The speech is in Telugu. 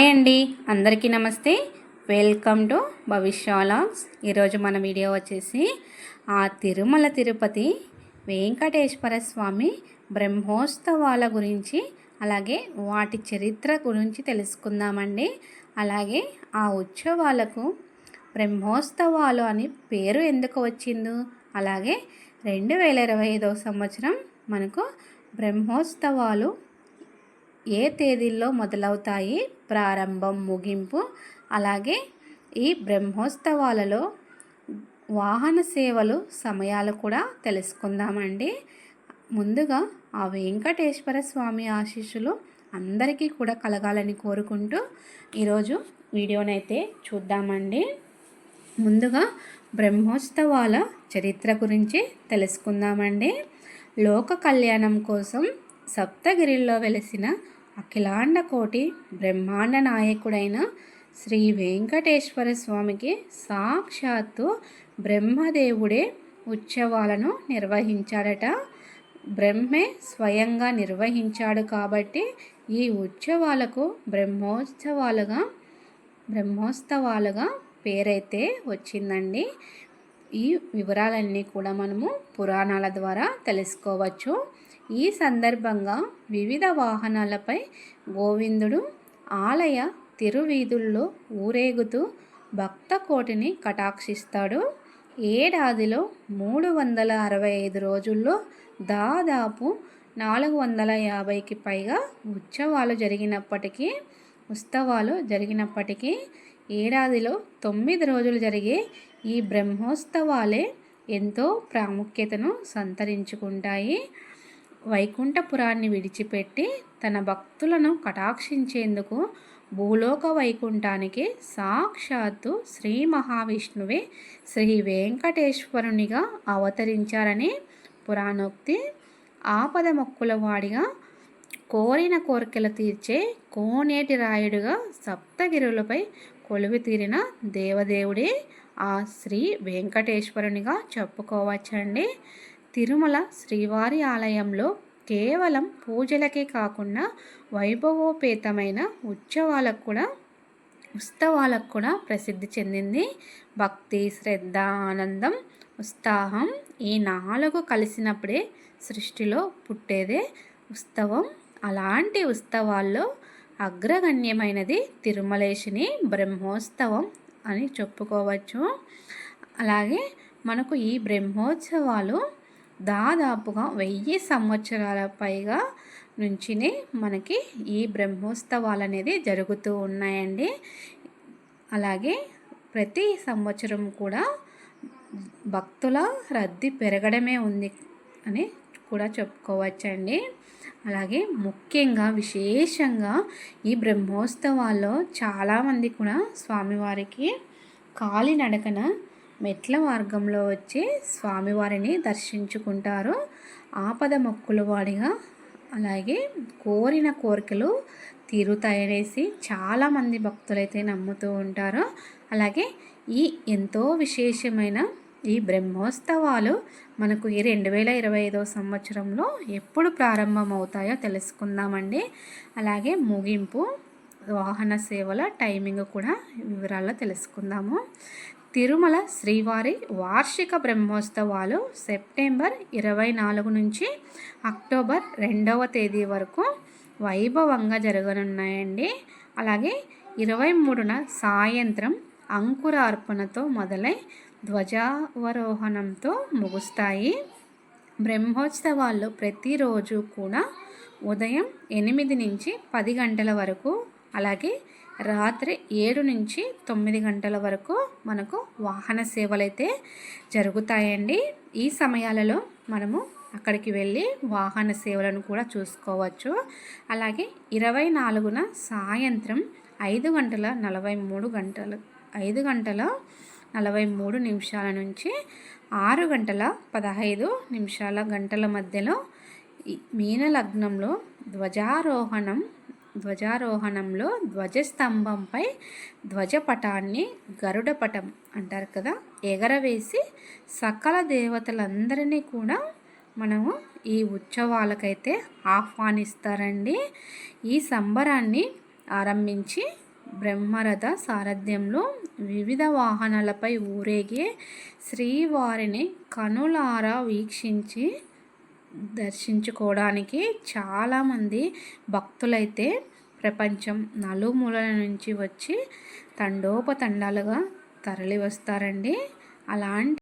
హాయ్ అండి. అందరికీ నమస్తే. వెల్కమ్ టు భవిష్యాలాగ్స్ ఈరోజు మన వీడియో వచ్చేసి ఆ తిరుమల తిరుపతి వెంకటేశ్వర స్వామి బ్రహ్మోత్సవాల గురించి అలాగే వాటి చరిత్ర గురించి తెలుసుకుందామండి. అలాగే ఆ ఉత్సవాలకు బ్రహ్మోత్సవాలు అని పేరు ఎందుకు వచ్చిందో అలాగే రెండు వేల ఇరవై ఐదవ సంవత్సరం మనకు బ్రహ్మోత్సవాలు ఏ తేదీల్లో మొదలవుతాయి? ప్రారంభం ముగింపు. అలాగే ఈ బ్రహ్మోత్సవాలలో వాహన సేవలు సమయాలు కూడా తెలుసుకుందామండి. ముందుగా ఆ వెంకటేశ్వర స్వామి ఆశీస్సులు అందరికీ కూడా కలగాలని కోరుకుంటూ ఈరోజు వీడియోనైతే చూద్దామండి. ముందుగా బ్రహ్మోత్సవాల చరిత్ర గురించి తెలుసుకుందామండి. లోక కళ్యాణం కోసం సప్తగిరిలో వెలిసిన అఖిలాండ కోటి బ్రహ్మాండ నాయకుడైన శ్రీ వెంకటేశ్వర స్వామికి సాక్షాత్తు బ్రహ్మదేవుడే ఉత్సవాలను నిర్వహించాడట. బ్రహ్మే స్వయంగా నిర్వహించాడు కాబట్టి ఈ ఉత్సవాలకు బ్రహ్మోత్సవాలుగా బ్రహ్మోత్సవాలుగా పేరైతే వచ్చిందండి. ఈ వివరాలన్నీ కూడా మనము పురాణాల ద్వారా తెలుసుకోవచ్చు. ఈ సందర్భంగా వివిధ వాహనాలపై గోవిందుడు ఆలయ తిరువీధుల్లో ఊరేగుతూ భక్త కోటిని కటాక్షిస్తాడు. ఏడాదిలో మూడు వందల అరవై ఐదు రోజుల్లో దాదాపు నాలుగు వందల యాభైకి పైగా ఉత్సవాలు జరిగినప్పటికీ ఉత్సవాలు జరిగినప్పటికీ ఏడాదిలో తొమ్మిది రోజులు జరిగే ఈ బ్రహ్మోత్సవాలే ఎంతో ప్రాముఖ్యతను సంతరించుకుంటాయి. వైకుంఠపురాన్ని విడిచిపెట్టి తన భక్తులను కటాక్షించేందుకు భూలోక వైకుంఠానికి సాక్షాత్తు శ్రీ మహావిష్ణువే శ్రీ వెంకటేశ్వరునిగా అవతరించారని పురాణోక్తి ఆపద మొక్కుల వాడిగా కోరిన కోరికలు తీర్చే కోనేటి రాయుడుగా సప్తగిరులపై కొలువి తీరిన దేవదేవుడే ఆ శ్రీ వెంకటేశ్వరునిగా చెప్పుకోవచ్చండి. తిరుమల శ్రీవారి ఆలయంలో కేవలం పూజలకే కాకుండా వైభవోపేతమైన ఉత్సవాలకు కూడా ఉత్సవాలకు కూడా ప్రసిద్ధి చెందింది. భక్తి శ్రద్ధ ఆనందం ఉత్సాహం ఈ నాలుగు కలిసినప్పుడే సృష్టిలో పుట్టేదే ఉత్సవం. అలాంటి ఉత్సవాల్లో అగ్రగణ్యమైనది తిరుమలేశిని బ్రహ్మోత్సవం అని చెప్పుకోవచ్చు. అలాగే మనకు ఈ బ్రహ్మోత్సవాలు దాదాపుగా వెయ్యి సంవత్సరాల పైగా నుంచినే మనకి ఈ బ్రహ్మోత్సవాలు అనేది జరుగుతూ ఉన్నాయండి. అలాగే ప్రతి సంవత్సరం కూడా భక్తుల రద్దీ పెరగడమే ఉంది అని కూడా చెప్పుకోవచ్చండి. అలాగే ముఖ్యంగా విశేషంగా ఈ బ్రహ్మోత్సవాల్లో చాలామంది కూడా స్వామివారికి కాలినడకన మెట్ల మార్గంలో వచ్చి స్వామివారిని దర్శించుకుంటారు. ఆపద మొక్కులు వాడిగా అలాగే కోరిన కోరికలు తీరుతాయనేసి చాలామంది భక్తులైతే నమ్ముతూ ఉంటారు. అలాగే ఈ ఎంతో విశేషమైన ఈ బ్రహ్మోత్సవాలు మనకు ఈ రెండు వేల ఇరవై ఐదో సంవత్సరంలో ఎప్పుడు ప్రారంభమవుతాయో తెలుసుకుందామండి. అలాగే ముగింపు వాహన సేవల టైమింగ్ కూడా వివరాల్లో తెలుసుకుందాము. తిరుమల శ్రీవారి వార్షిక బ్రహ్మోత్సవాలు సెప్టెంబర్ ఇరవై నాలుగు నుంచి అక్టోబర్ రెండవ తేదీ వరకు వైభవంగా జరగనున్నాయండి. అలాగే ఇరవై మూడున సాయంత్రం అంకురార్పణతో మొదలై ధ్వజావరోహణంతో ముగుస్తాయి. బ్రహ్మోత్సవాల్లో ప్రతిరోజు కూడా ఉదయం ఎనిమిది నుంచి పది గంటల వరకు అలాగే రాత్రి ఏడు నుంచి తొమ్మిది గంటల వరకు మనకు వాహన సేవలు అయితే జరుగుతాయండి. ఈ సమయాలలో మనము అక్కడికి వెళ్ళి వాహన సేవలను కూడా చూసుకోవచ్చు. అలాగే ఇరవై నాలుగున సాయంత్రం ఐదు గంటల నలభై మూడు గంటలు ఐదు గంటల నలభై మూడు నిమిషాల నుంచి ఆరు గంటల పదహైదు నిమిషాల గంటల మధ్యలో మీన లగ్నంలో ధ్వజారోహణం ధ్వజారోహణంలో ధ్వజస్తంభంపై ధ్వజపటాన్ని గరుడపటం అంటారు కదా. ఎగరవేసి సకల దేవతలందరినీ కూడా మనము ఈ ఉత్సవాలకైతే ఆహ్వానిస్తారండి. ఈ సంబరాన్ని ఆరంభించి బ్రహ్మరథ సారథ్యంలో వివిధ వాహనాలపై ఊరేగే శ్రీవారిని కనులారా వీక్షించి దర్శించుకోవడానికి చాలామంది భక్తులైతే ప్రపంచం నలుమూలల నుంచి వచ్చి తండోపతండాలుగా తరలి వస్తారండి అలాంటి